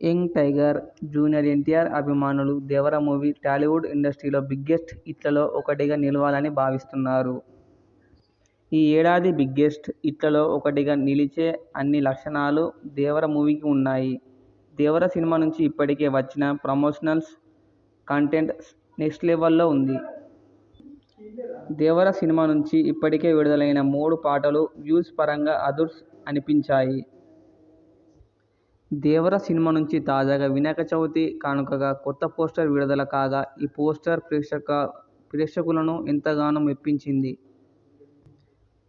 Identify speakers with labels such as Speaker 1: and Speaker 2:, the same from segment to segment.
Speaker 1: Young tiger, junior NTR అభిమానులు దేవర movie Tollywood ఇండస్ట్రీలో biggest హిట్లలో ఒకటిగా నిలవాలని భావిస్తున్నారు. ఈ ఏడాది బిగ్గెస్ట్ హిట్లలో ఒకటిగా నిలిచే అన్ని లక్షణాలు దేవర మూవీకి ఉన్నాయి. దేవర సినిమా నుంచి ఇప్పటికే వచ్చిన ప్రమోషనల్స్ కంటెంట్ నెక్స్ట్ లెవెల్లో ఉంది. దేవర సినిమా నుంచి ఇప్పటికే విడుదలైన మూడు పాటలు వ్యూస్ పరంగా అదుర్స్ అనిపించాయి. దేవర సినిమా నుంచి తాజాగా వినాయక చవితి కానుకగా కొత్త పోస్టర్ విడుదల కాగా ఈ పోస్టర్ ప్రేక్షక ప్రేక్షకులను ఎంతగానో మెప్పించింది.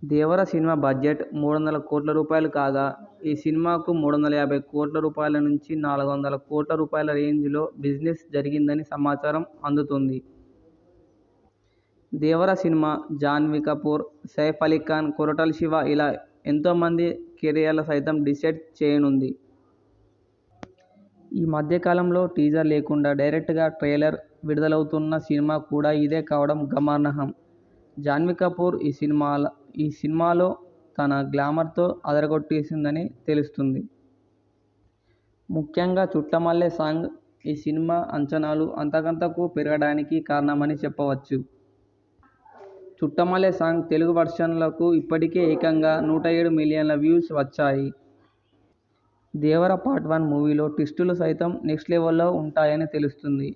Speaker 1: దేవర సినిమా బడ్జెట్ మూడు వందల కోట్ల రూపాయలు కాగా ఈ సినిమాకు మూడు వందల యాభై కోట్ల రూపాయల నుంచి నాలుగు వందల కోట్ల రూపాయల రేంజ్లో బిజినెస్ జరిగిందని సమాచారం అందుతుంది దేవర సినిమా జాన్వీ కపూర్, సైఫ్ అలీ ఖాన్ కొరటాల శివ ఇలా ఎంతోమంది కెరియర్ల సైతం డిసైడ్ చేయనుంది. ఈ మధ్యకాలంలో టీజర్ లేకుండా డైరెక్ట్గా ట్రైలర్ విడుదలవుతున్న సినిమా కూడా ఇదే కావడం గమనార్హం. జాన్వీ కపూర్ ఈ సినిమాల ఈ సినిమాలో తన గ్లామర్తో అదరగొట్టేసిందని తెలుస్తుంది ముఖ్యంగా 'చుట్టమల్లె' సాంగ్ ఈ సినిమా అంచనాలు అంతకంతకు పెరగడానికి కారణమని చెప్పవచ్చు. 'చుట్టమల్లె' సాంగ్ తెలుగు వర్షన్లకు ఇప్పటికే ఏకంగా నూట ఏడు మిలియన్ల వ్యూస్ వచ్చాయి. దేవర పార్ట్ వన్ మూవీలో ట్విస్టులు సైతం నెక్స్ట్ లెవెల్లో ఉంటాయని తెలుస్తుంది.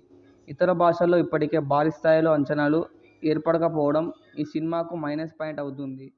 Speaker 1: ఇతర భాషల్లో ఇప్పటికే భారీ స్థాయిలో అంచనాలు ఏర్పడకపోవడం ఈ సినిమాకు మైనస్ పాయింట్ అవుతుంది.